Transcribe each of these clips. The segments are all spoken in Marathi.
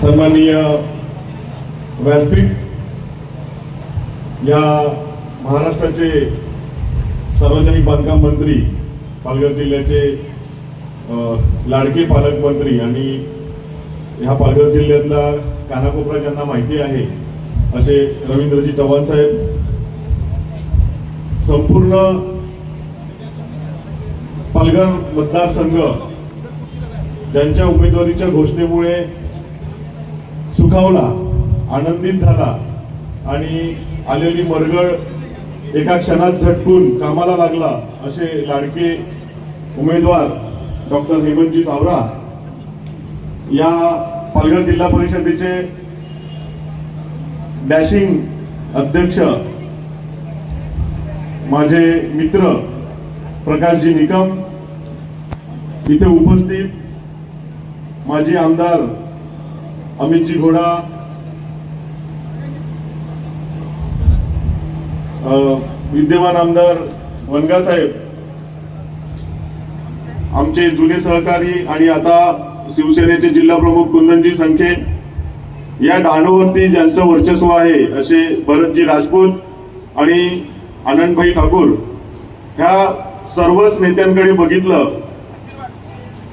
सन्माननीय व्यासपीठ या महाराष्ट्राचे सार्वजनिक बांधकाम मंत्री पालघर जिल्ह्याचे लाडके पालकमंत्री आणि ह्या पालघर जिल्ह्यातला कानाकोपरा ज्यांना माहिती आहे असे रवींद्रजी चव्हाण साहेब संपूर्ण पालघर मतदारसंघ ज्यांच्या उमेदवारीच्या घोषणेमुळे सुखावला आनंदित झाला आणि आलेली मरगळ एका क्षणात झटकून कामाला लागला असे लाडके उमेदवार डॉक्टर हेमंतजी सावरा या पालघर जिल्हा परिषदेचे डॅशिंग अध्यक्ष माझे मित्र प्रकाशजी निकम इथे उपस्थित माजी आमदार अमितजी घोडा विद्यमान आमदार वनगा साहेब आमचे जुने सहकारी आणि आता शिवसेनेचे जिल्हा प्रमुख कुंदनजी संखे या डहाणूवरती ज्यांचं वर्चस्व आहे असे भरतजी राजपूत आणि आनंदभाई ठाकूर ह्या सर्वच नेत्यांकडे बघितलं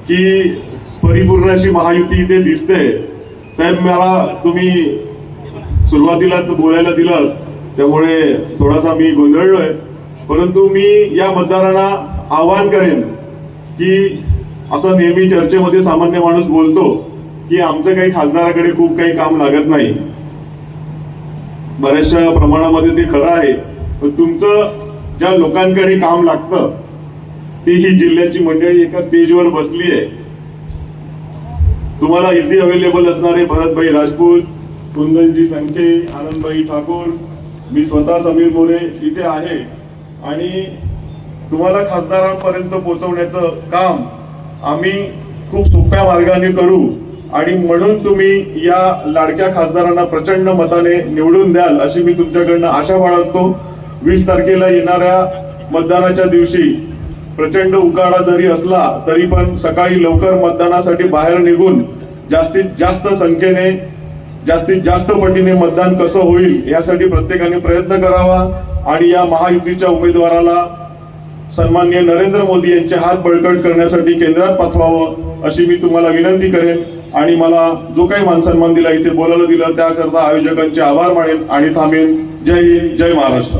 की परिपूर्ण अशी महायुती इथे दिसते. साहेब मला तुम्ही सुरुवातीलाच बोलायला दिलं त्यामुळे थोडासा मी गोंधळलोय. परंतु मी या मतदारांना आवाहन करेन की असं नेहमी चर्चेमध्ये सामान्य माणूस बोलतो की आमचं काही खासदाराकडे खूप काही काम लागत नाही. बऱ्याचशा प्रमाणामध्ये ते खरं आहे. तुमचं ज्या लोकांकडे काम लागतं ती ही जिल्ह्याची मंडळी एका स्टेजवर बसली आहे. तुम्हाला इझी अवेलेबल असणारे भरतभाई राजपूत कुंदनजी संखे आनंदभाई ठाकूर. मी स्वतः समीर मोरे इथे आहे. आणि तुम्हाला खासदारांपर्यंत पोहोचवण्याचं काम आम्ही खूप सोप्या मार्गाने करू. आणि म्हणून तुम्ही या लाडक्या खासदारांना प्रचंड मताने निवडून द्याल अशी मी तुमच्याकडनं आशा बाळगतो. वीस तारखेला येणाऱ्या मतदानाच्या दिवशी प्रचंड उकाडा जरी असला तरी पण सकाळी लवकर मतदानासाठी बाहेर निघून जास्तीत जास्त संख्येने जास्तीत जास्त पटीने मतदान कसं होईल यासाठी प्रत्येकाने प्रयत्न करावा. आणि या महायुतीच्या उमेदवाराला सन्मान्य नरेंद्र मोदी यांचे हात बळकट करण्यासाठी केंद्रात पाठवावं अशी मी तुम्हाला विनंती करेन. आणि मला जो काही मानसन्मान दिला इथे बोलायला दिलं त्याकरता आयोजकांचे आभार मानेन आणि थांबेन. जय हिंद जय महाराष्ट्र.